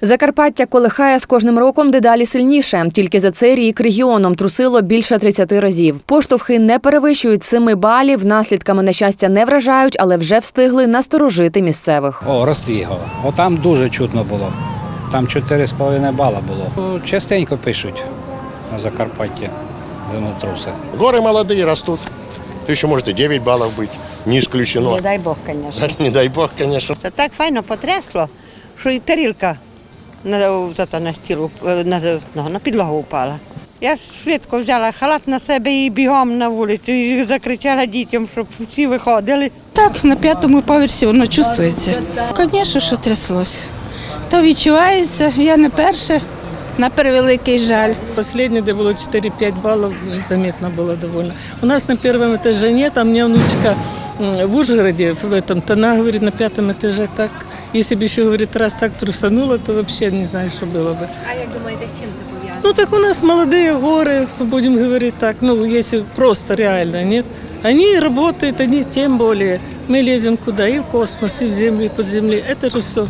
Закарпаття колихає з кожним роком дедалі сильніше. Тільки за цей рік регіоном трусило більше 30 разів. Поштовхи не перевищують 7 балів, наслідками нещастя не вражають, але вже встигли насторожити місцевих. О, Роствігова. О, там дуже чутно було. Там 4,5 бала було. О, Частенько пишуть на Закарпатті землетруси. Горы молодые растут. То еще может и 9 баллов быть. Не исключено. Не дай Бог, звісно. Не дай бог, конечно. Це так файно потрясло, що і тарілка на, зато на стіл, уп- на, на, на підлогу упала. Я швидко взяла халат на себе і бігом на вулицю і закричала дітям, щоб всі виходили. Так, на п'ятому поверсі воно чувствується. Звісно, що тряслося. То відчувається, я не перша, на превеликий жаль. Последний, где было 4-5 баллов, ну, заметно было довольно. У нас на первом этаже нет, а мне внучка м, в Ужгороде, в этом, то она говорит, на пятом этаже так. Если бы еще, говорит, раз так трусануло, то вообще не знаю, что было бы. А як думаете, с чем это пов'язано? Ну так у нас молодые горы, будем говорить так, ну если просто реально, нет. Они работают, они тем более. Мы лезем куда, и в космос, и в землю, и под землей. Это же все.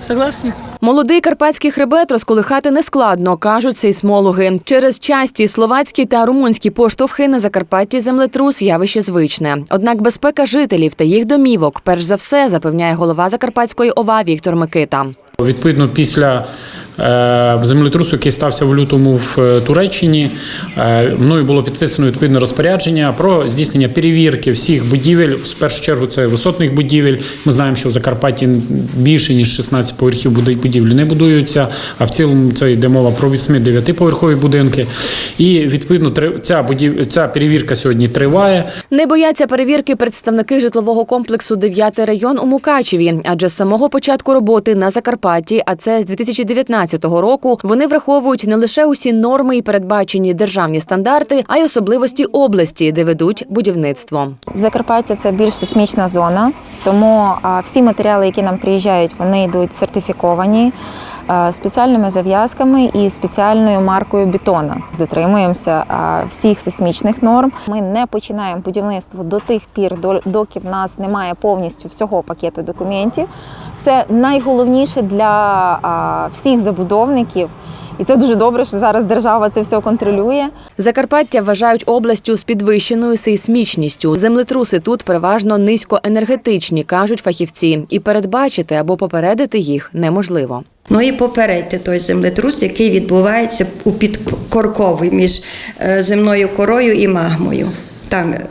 Согласны? Молодий карпатський хребет розколихати нескладно, кажуть сейсмологи. Через часті словацькі та румунські поштовхи на Закарпатті землетрус явище звичне. Однак безпека жителів та їх домівок, перш за все, запевняє голова Закарпатської ОВА Віктор Микита. Відповідно, після е, землетрусу, який стався в лютому в е, Туреччині, е, мною було підписано відповідне розпорядження про здійснення перевірки всіх будівель. В першу чергу це висотних будівель. Ми знаємо, що в Закарпатті більше ніж 16 поверхів будівлі не будуються, а в цілому це йде мова про 8-9 поверхові будинки. І відповідно ця будів... ця перевірка сьогодні триває. Не бояться перевірки представники житлового комплексу «9 район у Мукачеві, адже з самого початку роботи на Закарпатті, а це з 2019 року, вони враховують не лише усі норми і передбачені державні стандарти, а й особливості області, де ведуть будівництво. В Закарпатті це більш сейсмічна зона, тому всі матеріали, які нам приїжджають, вони йдуть сертифіковані спеціальними зав'язками і спеціальною маркою бетона. Дотримуємося всіх сейсмічних норм. Ми не починаємо будівництво до тих пір, доки в нас немає повністю всього пакету документів. Це найголовніше для всіх забудовників. І це дуже добре, що зараз держава це все контролює. Закарпаття вважають областю з підвищеною сейсмічністю. Землетруси тут переважно низькоенергетичні, кажуть фахівці, і передбачити або попередити їх неможливо. Ну і попередити той землетрус, який відбувається у підкорковій між е, земною корою і магмою. Там е,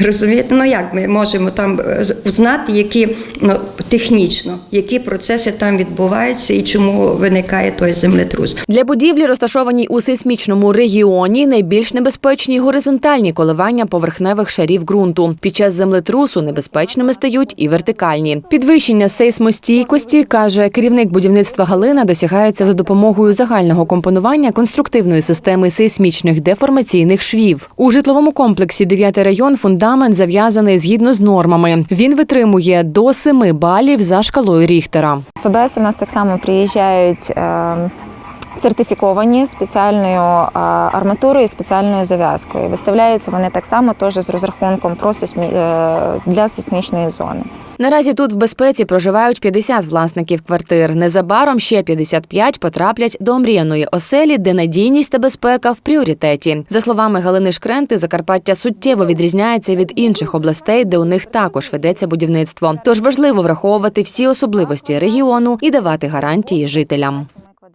розумієте, ну як ми можемо там узнати, знати, які ну, технічно, які процеси там відбуваються і чому виникає той землетрус. Для будівлі, розташованій у сейсмічному регіоні, найбільш небезпечні горизонтальні коливання поверхневих шарів ґрунту. Під час землетрусу небезпечними стають і вертикальні. Підвищення сейсмостійкості, каже керівник будівництва Галина, досягається за допомогою загального компонування конструктивної системи сейсмічних деформаційних швів. У житловому комплексі 9 район фундамент зав'язаний згідно з нормами. Він витримує до 7 балів за шкалою Ріхтера. ФБС у нас так само приїжджають е, сертифіковані спеціальною арматурою і спеціальною зав'язкою. Виставляються вони так само теж з розрахунком про сейсмі, е, для сейсмічної зони. Наразі тут в безпеці проживають 50 власників квартир. Незабаром ще 55 потраплять до омріяної оселі, де надійність та безпека в пріоритеті. За словами Галини Шкренти, Закарпаття суттєво відрізняється від інших областей, де у них також ведеться будівництво. Тож важливо враховувати всі особливості регіону і давати гарантії жителям.